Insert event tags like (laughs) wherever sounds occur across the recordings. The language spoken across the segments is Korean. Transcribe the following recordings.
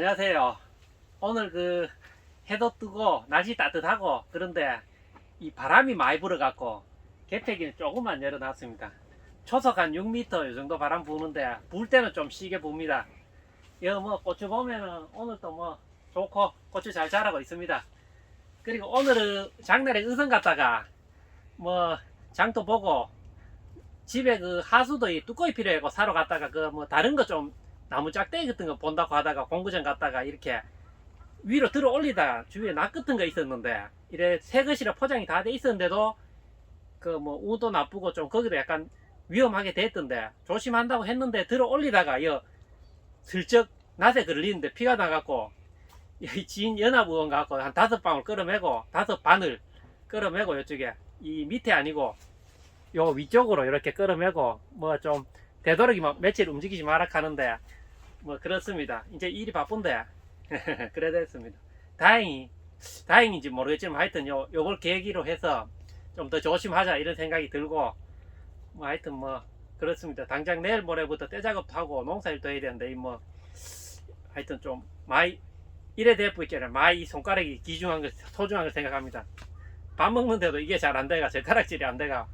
안녕하세요. 오늘 그 해도 뜨고 날씨 따뜻하고 그런데 이 바람이 많이 불어갖고 개폐기는 조금만 열어놨습니다. 초속 한 6m 이 정도 바람 부는데 불 때는 좀 시게 붑니다. 여기 뭐 고추 보면은 오늘도 뭐 좋고 고추 잘 자라고 있습니다. 그리고 오늘은 장날에 의성 갔다가 뭐 장도 보고 집에 그 하수도 이 뚜껑이 필요해고 사러 갔다가 그 뭐 다른 거 좀 나무 짝대기 같은 거 본다고 하다가 공구장 갔다가 이렇게 위로 들어 올리다 주위에 낙 같은 거 있었는데 이래 새 것이라 포장이 다 돼 있었는데도 그 뭐 우도 나쁘고 좀 거기도 약간 위험하게 됐던데 조심한다고 했는데 들어 올리다가 여 슬쩍 낫에 걸리는데 피가 나갖고 (laughs) 이 지인 연합의원 갖고 한 다섯 방울 끌어매고 다섯 바늘 끌어매고 이쪽에 이 밑에 아니고 요 위쪽으로 이렇게 끌어매고 뭐 좀 되도록이 뭐 며칠 움직이지 마라 하는데 뭐 그렇습니다. 이제 일이 바쁜데 (laughs) 그래 됐습니다. 다행히 다행인지 모르겠지만 하여튼 요 요걸 계기로 해서 좀 더 조심하자 이런 생각이 들고 뭐 하여튼 뭐 그렇습니다. 당장 내일 모레부터 떼 작업도 하고 농사일도 해야 되는데 이뭐 하여튼 좀 많이 이래 대포 있잖아요. 많이 이 손가락이 귀중한 걸 소중한 걸 생각합니다. 밥 먹는데도 이게 잘 안 돼가 젓가락질이 안 돼가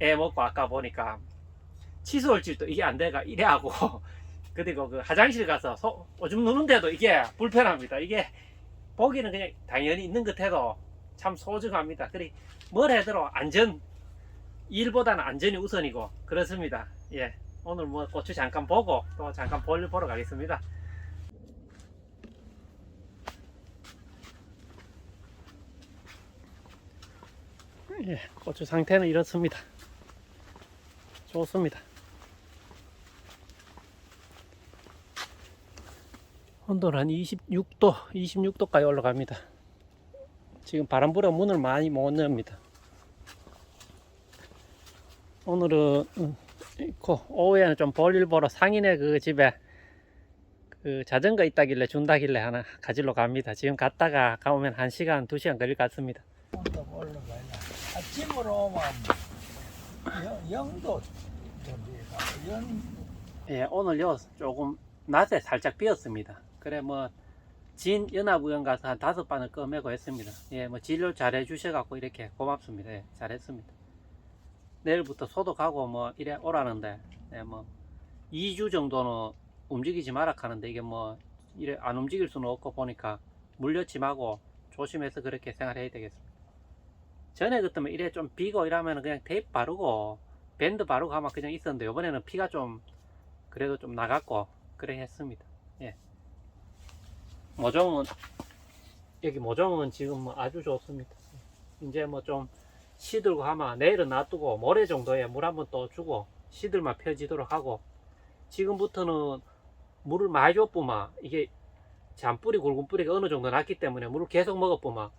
애 먹고 아까 보니까 치수올질도 이게 안 돼가 이래 하고 그리고 그 화장실 가서 소- 오줌 누는데도 이게 불편합니다. 이게 보기는 그냥 당연히 있는 것 해도 참 소중합니다. 그리 뭘 해도 안전 일보다는 안전이 우선이고 그렇습니다. 예. 오늘 뭐 고추 잠깐 보고 또 잠깐 볼 보러 가겠습니다. 예, 고추 상태는 이렇습니다. 좋습니다. 온도는 한 26도, 26도까지 올라갑니다. 지금 바람 불어 문을 많이 못 엽니다. 오늘은 음, 있고 오후에는 좀 볼일 보러 상인의 그 집에 그 자전거 있다길래 준다길래 하나 가지러 갑니다. 지금 갔다가 가오면 한 시간, 두 시간 걸릴 것 같습니다. 아침으로 오면 영- 영 예, 오늘요 조금 낮에 살짝 비었습니다. 그래 뭐 진 연합의원 가서 한 다섯 반을 꺼매고 했습니다. 예, 뭐 진료 잘 해주셔갖고 이렇게 고맙습니다. 예, 잘했습니다. 내일부터 소독하고 뭐 이래 오라는데 예, 뭐 2주 정도는 움직이지 마라 하는데 이게 뭐 이래 안 움직일 수는 없고 보니까 물려치 마고 조심해서 그렇게 생활해야 되겠습니다. 전에 그때면 이래 좀 비고 이러면 그냥 테이프 바르고 밴드 바르고 하면 그냥 있었는데 이번에는 피가 좀 그래도 좀 나갔고 그래 했습니다. 예. 모종은 여기 모종은 지금 뭐 아주 좋습니다. 이제 뭐 좀 시들고 하면 내일은 놔두고 모레 정도에 물 한번 또 주고 시들만 펴지도록 하고 지금부터는 물을 많이 줬구만 이게 잔뿌리 굵은 뿌리가 어느 정도 났기 때문에 물을 계속 먹었구만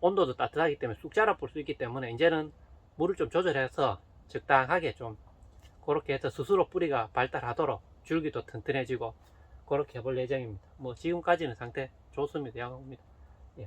온도도 따뜻하기 때문에 쑥 자라 볼 수 있기 때문에 이제는 물을 좀 조절해서 적당하게 좀 그렇게 해서 스스로 뿌리가 발달하도록 줄기도 튼튼해지고 그렇게 해볼 예정입니다. 뭐 지금까지는 상태 좋습니다. 양호입니다. 예.